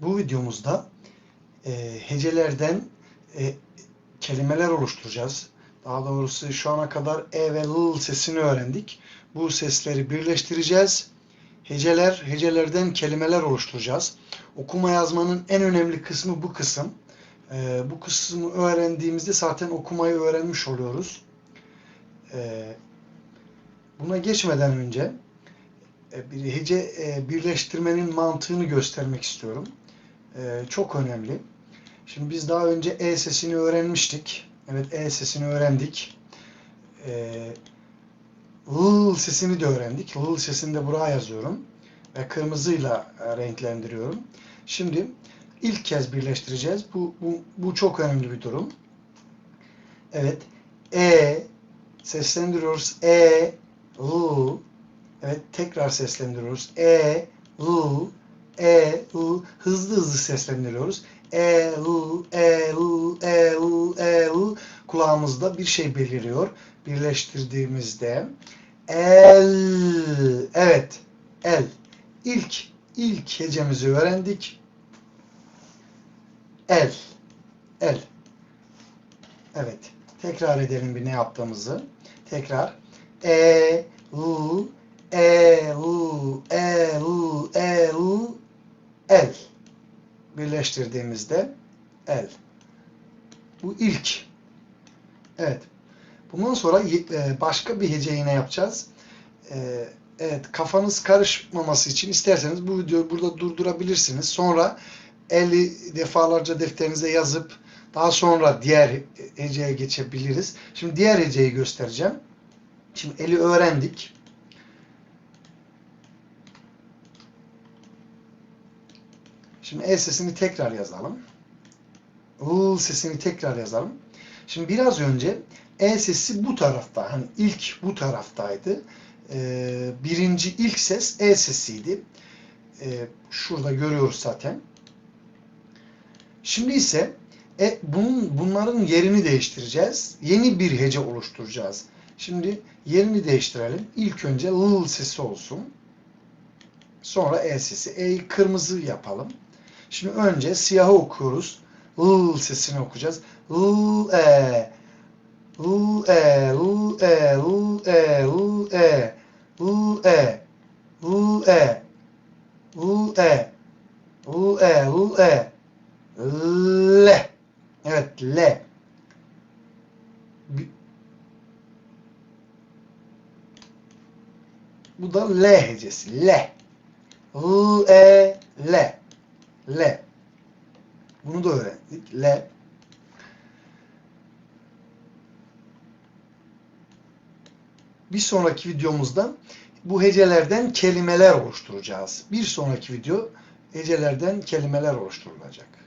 Bu videomuzda e, hecelerden e, kelimeler oluşturacağız. Daha doğrusu şu ana kadar e ve l sesini öğrendik. Bu sesleri birleştireceğiz. Heceler, hecelerden kelimeler oluşturacağız. Okuma yazmanın en önemli kısmı bu kısım. E, bu kısmı öğrendiğimizde zaten okumayı öğrenmiş oluyoruz. E, buna geçmeden önce e, bir hece e, birleştirmenin mantığını göstermek istiyorum. E, çok önemli. Şimdi biz daha önce E sesini öğrenmiştik. Evet E sesini öğrendik. E, L sesini de öğrendik. L sesini de buraya yazıyorum. Ve kırmızıyla e, renklendiriyorum. Şimdi ilk kez birleştireceğiz. Bu, bu, bu çok önemli bir durum. Evet. E seslendiriyoruz. E L Evet tekrar seslendiriyoruz. E, L, E, L. Hızlı hızlı seslendiriyoruz. E, L, E, L, E, L, E, L. Kulağımızda bir şey beliriyor. Birleştirdiğimizde El. Evet. El. İlk, ilk hecemizi öğrendik. El. El. Evet. Tekrar edelim bir ne yaptığımızı. Tekrar. E, L, e, U, E, U, E, U, El. Birleştirdiğimizde el. Bu ilk. Evet. Bundan sonra e, başka bir hece yine yapacağız. E, Evet, kafanız karışmaması için isterseniz bu videoyu burada durdurabilirsiniz. Sonra eli defalarca defterinize yazıp daha sonra diğer heceye geçebiliriz. Şimdi diğer heceyi göstereceğim. Şimdi eli öğrendik. Şimdi E sesini tekrar yazalım. L sesini tekrar yazalım. Şimdi biraz önce E sesi bu tarafta. Hani ilk bu taraftaydı. Ee, birinci ilk ses E sesiydi. Ee, şurada görüyoruz zaten. Şimdi ise e, bunun, bunların yerini değiştireceğiz. Yeni bir hece oluşturacağız. Şimdi yerini değiştirelim. İlk önce L sesi olsun. Sonra E sesi. E'yi kırmızı yapalım. Şimdi önce siyahı okuyoruz. L sesini okuyacağız. L e. L e L e L e L e. L e. L e. L e. L e L e. L. Evet L. Bu da L hecesi. L. L e L L. Bunu da öğrendik. L. Bir sonraki videomuzda bu hecelerden kelimeler oluşturacağız. Bir sonraki video hecelerden kelimeler oluşturulacak.